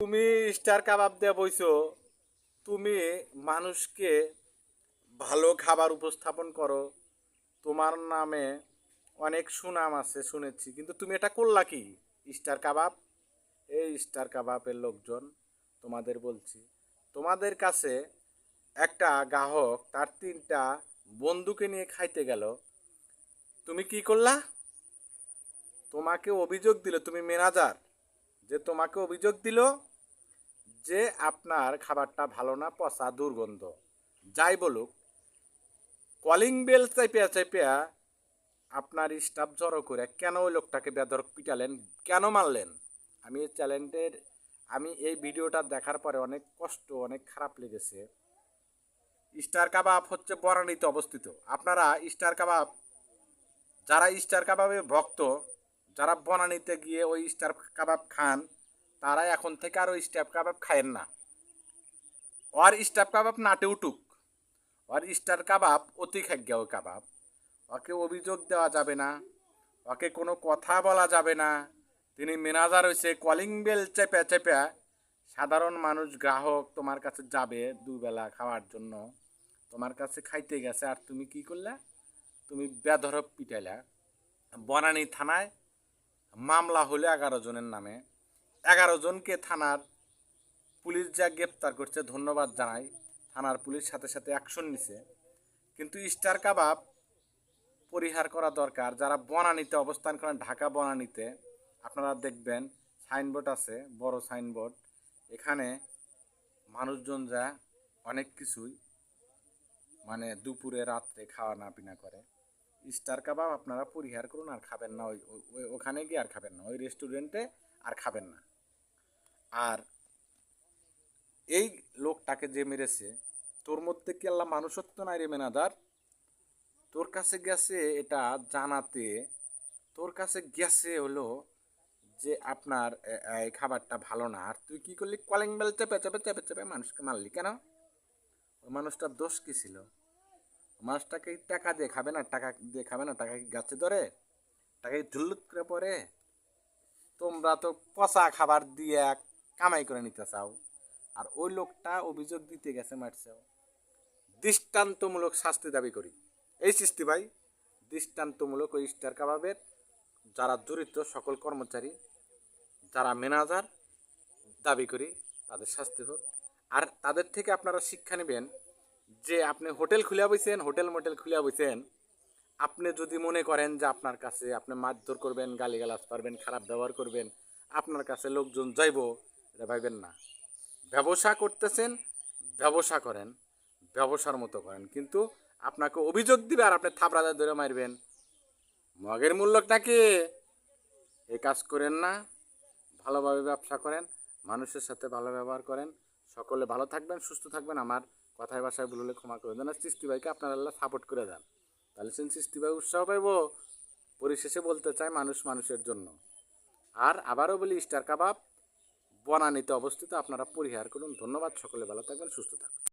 তুমি স্টার কাবাব দিয়ে বইছো, তুমি মানুষকে ভালো খাবার উপস্থাপন করো। তোমার নামে অনেক সুনাম আছে, শুনেছি। কিন্তু তুমি এটা করলা কি? স্টার কাবাব? এই স্টার কাবাবের লোকজন তোমাদের বলছি, তোমাদের কাছে একটা গ্রাহক তার তিনটা বন্ধুকে নিয়ে খাইতে গেল। তুমি কি করলা? তোমাকে অভিযোগ দিল, তুমি ম্যানেজার। যে তোমাকে অভিযোগ দিল যে আপনার খাবারটা ভালো না, পচা, দুর্গন্ধ। যাই বলুক কলিং বেল চাইপিয়া চাইপিয়া আপনার স্টাফ জড়ো করে কেন ওই লোকটাকে বেদরক পিটালেন, কেন মারলেন? আমি এই চ্যালেঞ্জের আমি এই ভিডিওটা দেখার পরে অনেক কষ্ট, অনেক খারাপ লেগেছে। স্টার কাবাব হচ্ছে বরানিতে অবস্থিত। আপনারা স্টার কাবাব, যারা স্টার কাবাবের ভক্ত যারা বনানিতে গিয়ে ওই স্টার কাবাব খান তারা এখন থেকে আর ওই স্টার কাবাব খায়েন না। ওর স্টার কাবাব নাটে উঠুক। ওর স্টার কাবাব অতি ওই কাবাব। ওকে অভিযোগ দেওয়া যাবে না। ওকে কোনো কথা বলা যাবে না। তিনি ম্যানেজার হয়েছে কলিং বেল চেপে চেপে সাধারণ মানুষ, গ্রাহক তোমার কাছে যাবে দুবেলা খাওয়ার জন্য। তোমার কাছে খাইতে গেছে, আর তুমি কি করলে? তুমি বেধরক পিটাইলা। বনানী থানায় মামলা হলো এগারো জনের নামে। এগারো জনকে থানার পুলিশ যা গ্রেপ্তার করছে, ধন্যবাদ জানাই। থানার পুলিশ সাথে সাথে অ্যাকশন নিছে। কিন্তু স্টার কাবাব পরিহার করা দরকার। যারা বনানীতে অবস্থান করেন, ঢাকা বনানীতে, আপনারা দেখবেন সাইনবোর্ড আছে, বড় সাইনবোর্ড এখানে মানুষজন যা, অনেক কিছুই মানে দুপুরে, রাত্রে খাওয়া না পিনা করে। স্টার কাবাব আপনারা পরিহার করুন আর খাবেন না। ওই ওখানে গিয়ে আর খাবেন না। ওই রেস্টুরেন্টে আর খাবেন না। আর এই লোকটাকে যে মেরেছে, তোর মধ্যে কি আল্লাহ মানুষত্ব নাই রে মেনাদার? তোর কাছে গেছে এটা জানাতে, তোর কাছে গেছে হলো যে আপনার এই খাবারটা ভালো না। আর তুই কি করলি? কলিং বেল চেপে চেপে চেপে চেপে মানুষকে মারলি কেন? ওই মানুষটার দোষ কি ছিল? মানুষটাকে কি টাকা দিয়ে খাবে না, টাকা দিয়ে খাবে না, টাকা গাছে ধরে? টাকা কি করে পড়ে? তোমরা তো পচা খাবার দিয়ে কামাই করে নিতে চাও। আর ওই লোকটা অভিযোগ দিতে গেছে মারছেও দৃষ্টান্তমূলক শাস্তি দাবি করি। এই সৃষ্টি ভাই, দৃষ্টান্তমূলক ওই স্টার কাবাবের যারা জড়িত সকল কর্মচারী, যারা ম্যানেজার, দাবি করি, তাদের শাস্তি হোক। আর তাদের থেকে আপনারা শিক্ষা নেবেন যে আপনি হোটেল খুলে বইছেন, হোটেল মোটেল খুলে বইছেন, আপনি যদি মনে করেন যে আপনার কাছে আপনি মারধর করবেন, গালিগালাজ পারবেন খারাপ ব্যবহার করবেন, আপনার কাছে লোকজন যাইব, এটা ভাইবেন না। ব্যবসা করতেছেন, ব্যবসা করেন, ব্যবসার মতো করেন, কিন্তু আপনাকে অভিযোগ দিবে আর আপনি থাপড়াদা ধরে মারবেন। মগের মূল্য নাকি এই কাজ করেন না, ভালোভাবে ব্যবসা করেন, মানুষের সাথে ভালো ব্যবহার করেন, সকলে ভালো থাকবেন, সুস্থ থাকবেন। আমার কথায় ভাষায় হলে ক্ষমা করে দেন আর সৃষ্টি ভাইকে আপনারা আল্লাহ সাপোর্ট করে দেন। তাহলে সেন সৃষ্টি ভাই উৎসাহ পাইব। পরিশেষে বলতে চাই মানুষ মানুষের জন্য। আর আবারও বলি, স্টার কাবাব, বনানিতে অবস্থিত। আপনারা পরিহার করুন। ধন্যবাদ, সকলে ভালো থাকবেন, সুস্থ থাকবেন।